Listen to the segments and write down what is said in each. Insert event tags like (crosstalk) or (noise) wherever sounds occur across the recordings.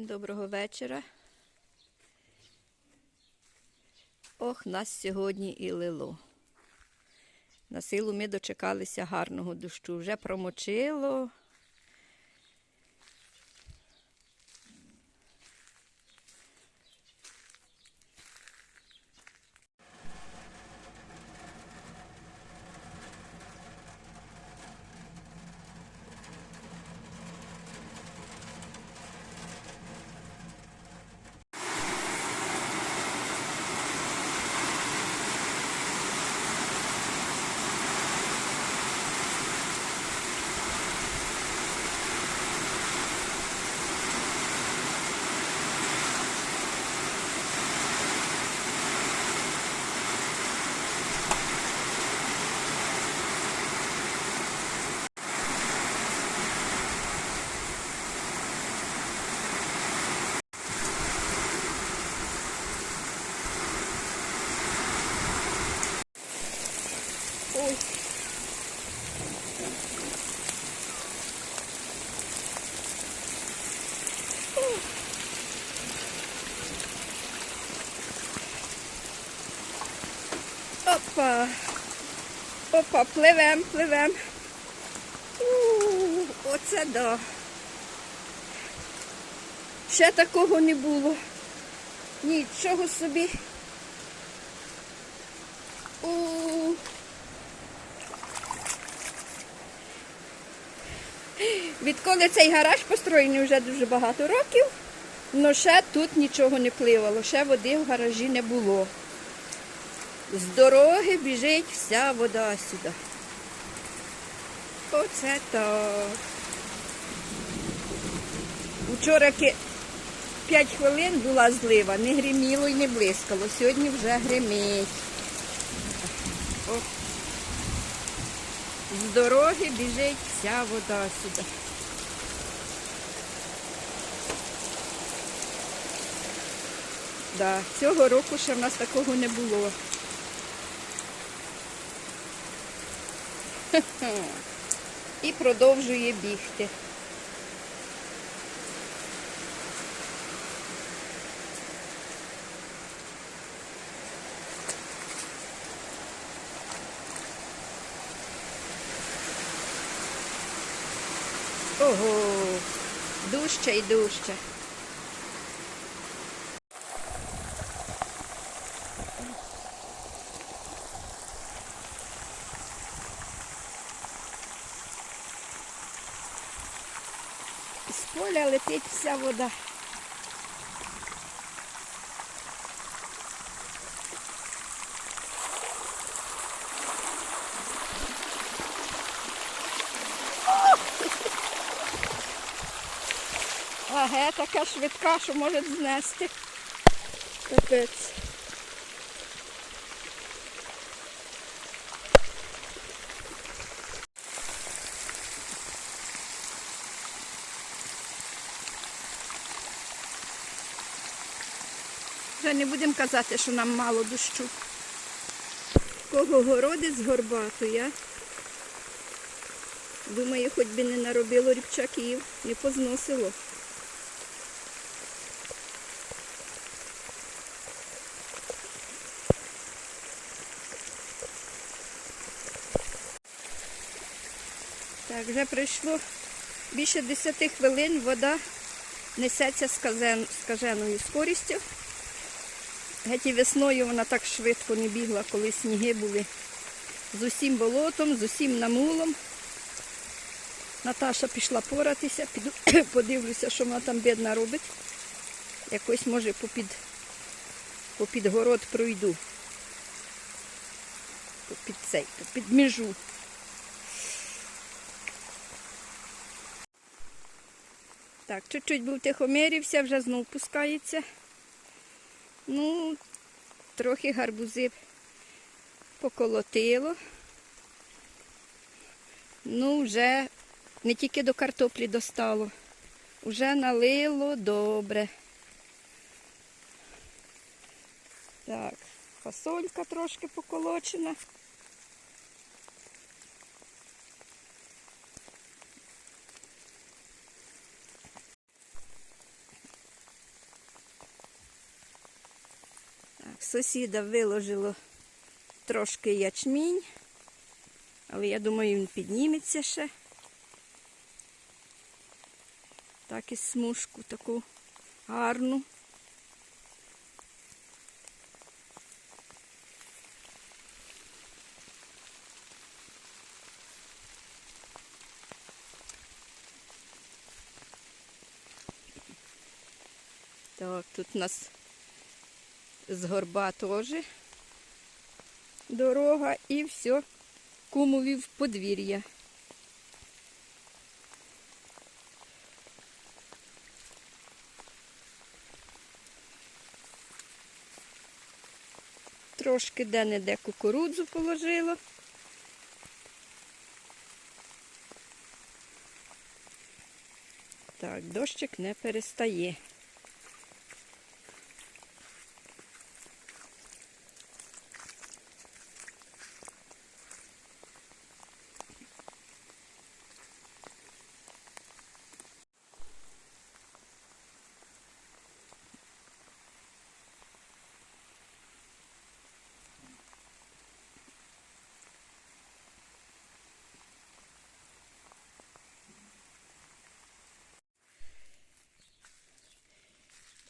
Всім доброго вечора. Ох, нас сьогодні і лило. На силу ми дочекалися гарного дощу. Вже промочило. Опа. Опа, пливем, пливем. Оце да. Ще такого не було. Нічого собі. У. Відколи цей гараж построєний вже дуже багато років, але ще тут нічого не пливало, ще води в гаражі не було. З дороги біжить вся вода сюди. Оце так. Вчора 5 хвилин була злива, не гриміло і не блискало. Сьогодні вже гримить. З дороги біжить вся вода сюди. Да, цього року ще в нас такого не було. І продовжує бігти. Ого, дужче і дужче. Поля летить вся вода. Ага, така швидка, що може знести. Капець. Не будемо казати, що нам мало дощу. Кого городи з горбату, я думаю, хоч би не наробило ріпчаків, не позносило. Так, вже пройшло більше 10 хвилин, вода несеться скажен- скаженою скорістю. Геть і весною вона так швидко не бігла, коли сніги були з усім болотом, з усім намулом. Наташа пішла поратися, піду (clears throat) подивлюся, що вона там бідна робить. Якось, може, попід, попід город пройду. Попід цей, попід межу. Так, чуть-чуть був тихомирився, вже знов пускається. Ну, трохи гарбузи поколотило. Ну, вже не тільки до картоплі достало, вже налило добре. Так, фасолька трошки поколочена. Сусіда виложило трошки ячмінь, але я думаю, він підніметься ще. Так і смужку таку гарну. Так, тут у нас з горба теж дорога і все, кумові в подвір'я. Трошки де-не-де кукурудзу положила. Так, дощик не перестає.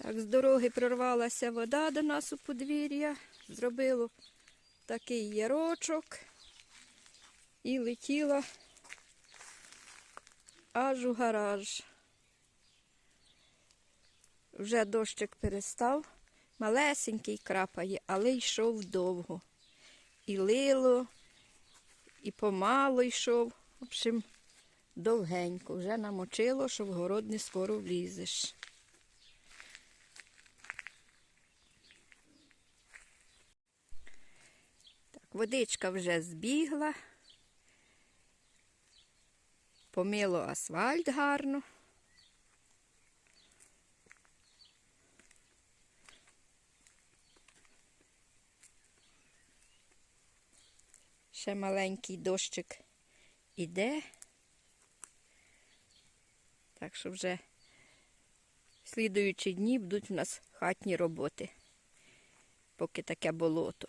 Так, з дороги прорвалася вода до нас у подвір'я, зробило такий ярочок і летіла аж у гараж. Вже дощик перестав, малесенький крапає, але йшов довго. І лило, і помало йшов. В общем, довгенько. Вже намочило, що в город не скоро влізеш. Водичка вже збігла. Помило асфальт гарно. Ще маленький дощик іде. Так що вже в слідуючі дні будуть у нас хатні роботи, поки таке болото.